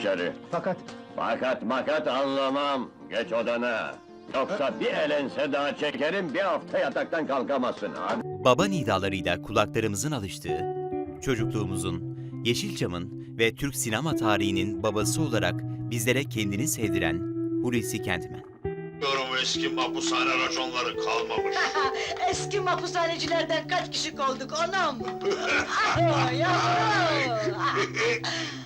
içeri. Fakat Fakat makat anlamam. Geç odana. Yoksa bir elense daha çekerim, bir hafta yataktan kalkamazsın. Hadi. Baba nidalarıyla kulaklarımızın alıştığı, çocukluğumuzun, Yeşilçam'ın ve Türk sinema tarihinin babası olarak bizlere kendini sevdiren Hulusi Kentmen. Diyorum eski mapushane raconları kalmamış. Eski mahpushanecilerden kaç kişi olduk anam? Ah, yavrum!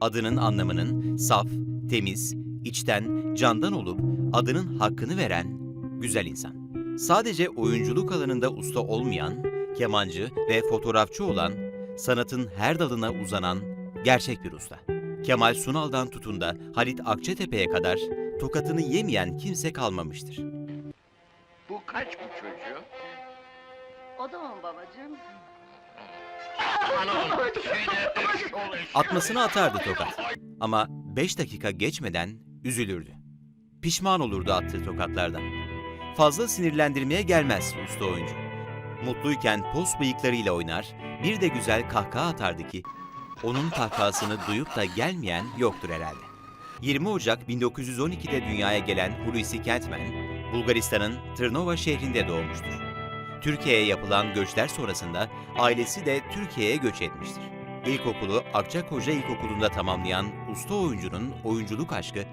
Adının anlamının saf, temiz, içten, candan olup adının hakkını veren güzel insan. Sadece oyunculuk alanında usta olmayan, kemancı ve fotoğrafçı olan, sanatın her dalına uzanan gerçek bir usta. Kemal Sunal'dan tutun da Halit Akçatepe'ye kadar tokatını yemeyen kimse kalmamıştır. Bu kaç bu çocuğu? O da mı babacığım? Atmasını atardı tokat. Ama 5 dakika geçmeden üzülürdü. Pişman olurdu attığı tokatlardan. Fazla sinirlendirmeye gelmez usta oyuncu. Mutluyken pos bıyıklarıyla oynar, bir de güzel kahkaha atardı ki onun kahkahasını duyup da gelmeyen yoktur herhalde. 20 Ocak 1912'de dünyaya gelen Hulusi Kentmen, Bulgaristan'ın Tırnova şehrinde doğmuştur. Türkiye'ye yapılan göçler sonrasında ailesi de Türkiye'ye göç etmiştir. İlkokulu Akçakoca İlkokulu'nda tamamlayan usta oyuncunun oyunculuk aşkı,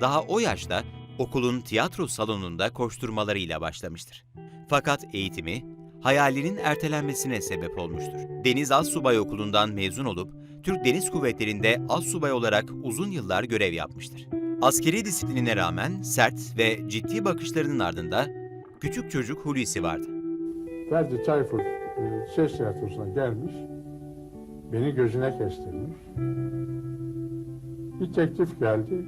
daha o yaşta okulun tiyatro salonunda koşturmalarıyla başlamıştır. Fakat eğitimi, hayalinin ertelenmesine sebep olmuştur. Deniz Assubay Okulu'ndan mezun olup, Türk Deniz Kuvvetleri'nde assubay olarak uzun yıllar görev yapmıştır. Askeri disiplinine rağmen sert ve ciddi bakışlarının ardında küçük çocuk Hulusi vardı. Ferdi Tayfur e, ses tiyatrosuna gelmiş. Beni gözüne kestirmiş. Bir teklif geldi.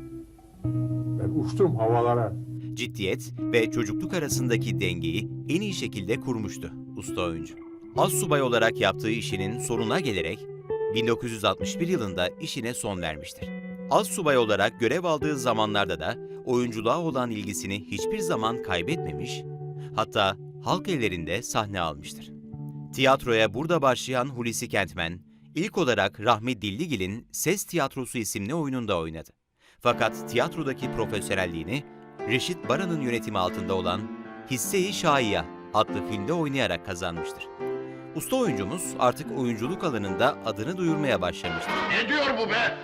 Ben uçtum havalara. ciddiyet ve çocukluk arasındaki dengeyi en iyi şekilde kurmuştu usta oyuncu. Az subay olarak yaptığı işinin sonuna gelerek 1961 yılında işine son vermiştir. Az subay olarak görev aldığı zamanlarda da oyunculuğa olan ilgisini hiçbir zaman kaybetmemiş, hatta halk evlerinde sahne almıştır. Tiyatroya burada başlayan Hulusi Kentmen, ilk olarak Rahmi Dilligil'in Ses Tiyatrosu isimli oyununda oynadı. Fakat tiyatrodaki profesyonelliğini Reşit Baran'ın yönetimi altında olan Hisse-i Şaiya adlı filmde oynayarak kazanmıştır. Usta oyuncumuz artık oyunculuk alanında adını duyurmaya başlamıştır. Ne diyor bu be?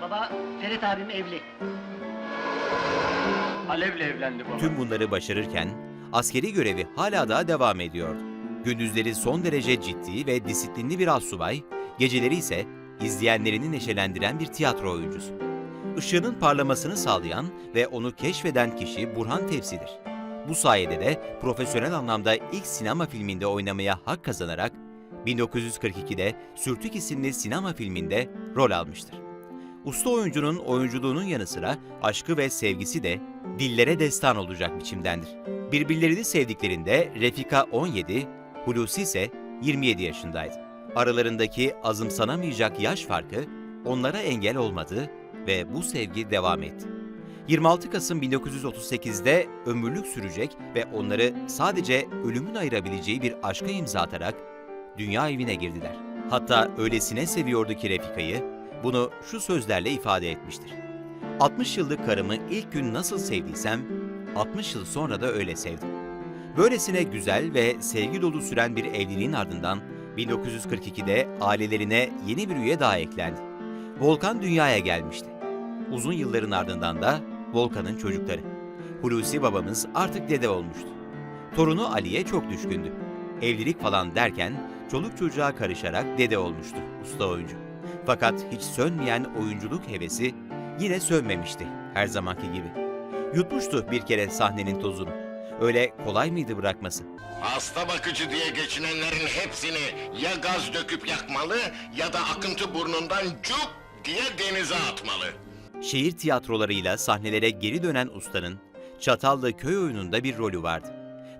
baba Ferit abim evli. Alev'le evlendi baba. Tüm bunları başarırken askeri görevi hala daha devam ediyordu. Gündüzleri son derece ciddi ve disiplinli bir assubay, geceleri ise izleyenlerini neşelendiren bir tiyatro oyuncusu. Işığının parlamasını sağlayan ve onu keşfeden kişi Burhan Tevsi'dir. Bu sayede de profesyonel anlamda ilk sinema filminde oynamaya hak kazanarak 1942'de Sürtük isimli sinema filminde rol almıştır. Usta oyuncunun oyunculuğunun yanı sıra aşkı ve sevgisi de dillere destan olacak biçimdendir. Birbirlerini sevdiklerinde Refika 17, Hulusi ise 27 yaşındaydı. Aralarındaki azımsanamayacak yaş farkı onlara engel olmadı ve bu sevgi devam etti. 26 Kasım 1938'de ömürlük sürecek ve onları sadece ölümün ayırabileceği bir aşka imza atarak dünya evine girdiler. Hatta öylesine seviyordu ki Refika'yı, bunu şu sözlerle ifade etmiştir. 60 yıllık karımı ilk gün nasıl sevdiysem, 60 yıl sonra da öyle sevdim. Böylesine güzel ve sevgi dolu süren bir evliliğin ardından 1942'de ailelerine yeni bir üye daha eklendi. Volkan dünyaya gelmişti. Uzun yılların ardından da Volkan'ın çocukları. Hulusi babamız artık dede olmuştu. Torunu Ali'ye çok düşkündü. Evlilik falan derken çoluk çocuğa karışarak dede olmuştu usta oyuncu. Fakat hiç sönmeyen oyunculuk hevesi yine sönmemişti her zamanki gibi. Yutmuştu bir kere sahnenin tozunu. Öyle kolay mıydı bırakması? Hasta bakıcı diye geçinenlerin hepsini ya gaz döküp yakmalı ya da akıntı burnundan cuk diye denize atmalı. Şehir tiyatrolarıyla sahnelere geri dönen ustanın Çatallı köy oyununda bir rolü vardı.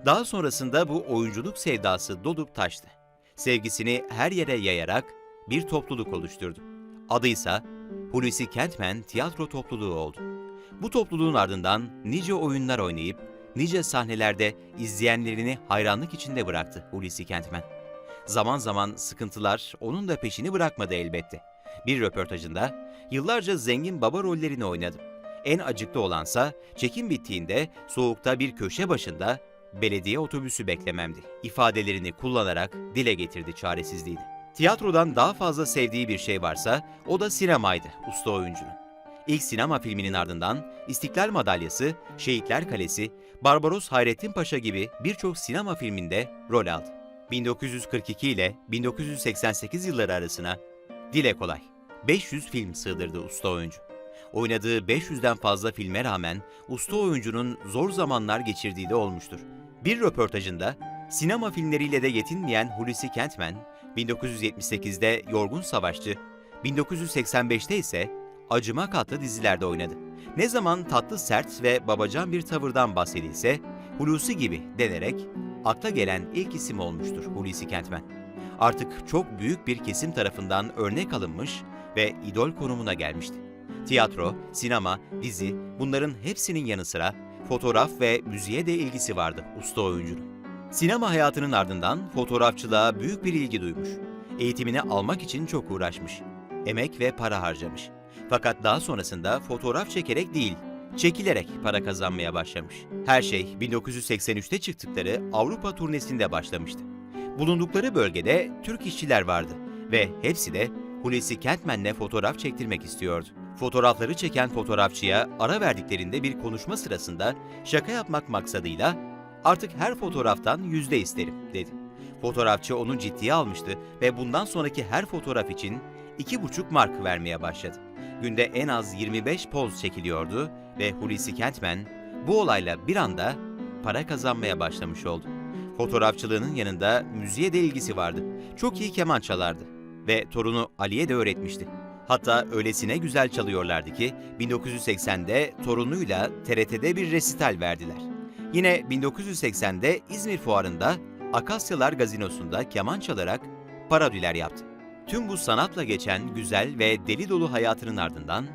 Daha sonrasında bu oyunculuk sevdası dolup taştı. Sevgisini her yere yayarak bir topluluk oluşturdu. Adıysa Hulusi Kentmen Tiyatro Topluluğu oldu. Bu topluluğun ardından nice oyunlar oynayıp nice sahnelerde izleyenlerini hayranlık içinde bıraktı Hulusi Kentmen. Zaman zaman sıkıntılar onun da peşini bırakmadı elbette. Bir röportajında yıllarca zengin baba rollerini oynadım. En acıklı olansa çekim bittiğinde soğukta bir köşe başında belediye otobüsü beklememdi. ifadelerini kullanarak dile getirdi çaresizliğini. Tiyatrodan daha fazla sevdiği bir şey varsa o da sinemaydı usta oyuncunun. İlk sinema filminin ardından İstiklal Madalyası, Şehitler Kalesi, Barbaros Hayrettin Paşa gibi birçok sinema filminde rol aldı. 1942 ile 1988 yılları arasına dile kolay 500 film sığdırdı usta oyuncu. Oynadığı 500'den fazla filme rağmen usta oyuncunun zor zamanlar geçirdiği de olmuştur. Bir röportajında sinema filmleriyle de yetinmeyen Hulusi Kentmen, 1978'de Yorgun Savaşçı, 1985'te ise Acımak adlı dizilerde oynadı. Ne zaman tatlı sert ve babacan bir tavırdan bahsedilse Hulusi gibi denerek akla gelen ilk isim olmuştur Hulusi Kentmen. Artık çok büyük bir kesim tarafından örnek alınmış ve idol konumuna gelmişti. Tiyatro, sinema, dizi bunların hepsinin yanı sıra fotoğraf ve müziğe de ilgisi vardı usta oyuncunun. Sinema hayatının ardından fotoğrafçılığa büyük bir ilgi duymuş. Eğitimini almak için çok uğraşmış. Emek ve para harcamış. Fakat daha sonrasında fotoğraf çekerek değil, çekilerek para kazanmaya başlamış. Her şey 1983'te çıktıkları Avrupa turnesinde başlamıştı. Bulundukları bölgede Türk işçiler vardı ve hepsi de Hulusi Kentmen'le fotoğraf çektirmek istiyordu. Fotoğrafları çeken fotoğrafçıya ara verdiklerinde bir konuşma sırasında şaka yapmak maksadıyla artık her fotoğraftan yüzde isterim dedi. Fotoğrafçı onu ciddiye almıştı ve bundan sonraki her fotoğraf için iki buçuk mark vermeye başladı. Günde en az 25 poz çekiliyordu ve Hulusi Kentmen bu olayla bir anda para kazanmaya başlamış oldu. Fotoğrafçılığının yanında müziğe de ilgisi vardı. Çok iyi keman çalardı ve torunu Ali'ye de öğretmişti. Hatta öylesine güzel çalıyorlardı ki 1980'de torunuyla TRT'de bir resital verdiler. Yine 1980'de İzmir Fuarı'nda Akasyalar Gazinosu'nda keman çalarak parodüler yaptı. Tüm bu sanatla geçen güzel ve deli dolu hayatının ardından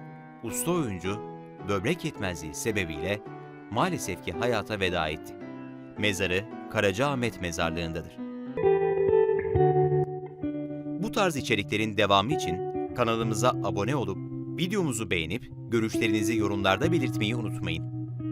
usta oyuncu böbrek yetmezliği sebebiyle maalesef ki hayata veda etti. Mezarı Karacaahmet Mezarlığı'ndadır. Bu tarz içeriklerin devamı için kanalımıza abone olup videomuzu beğenip görüşlerinizi yorumlarda belirtmeyi unutmayın.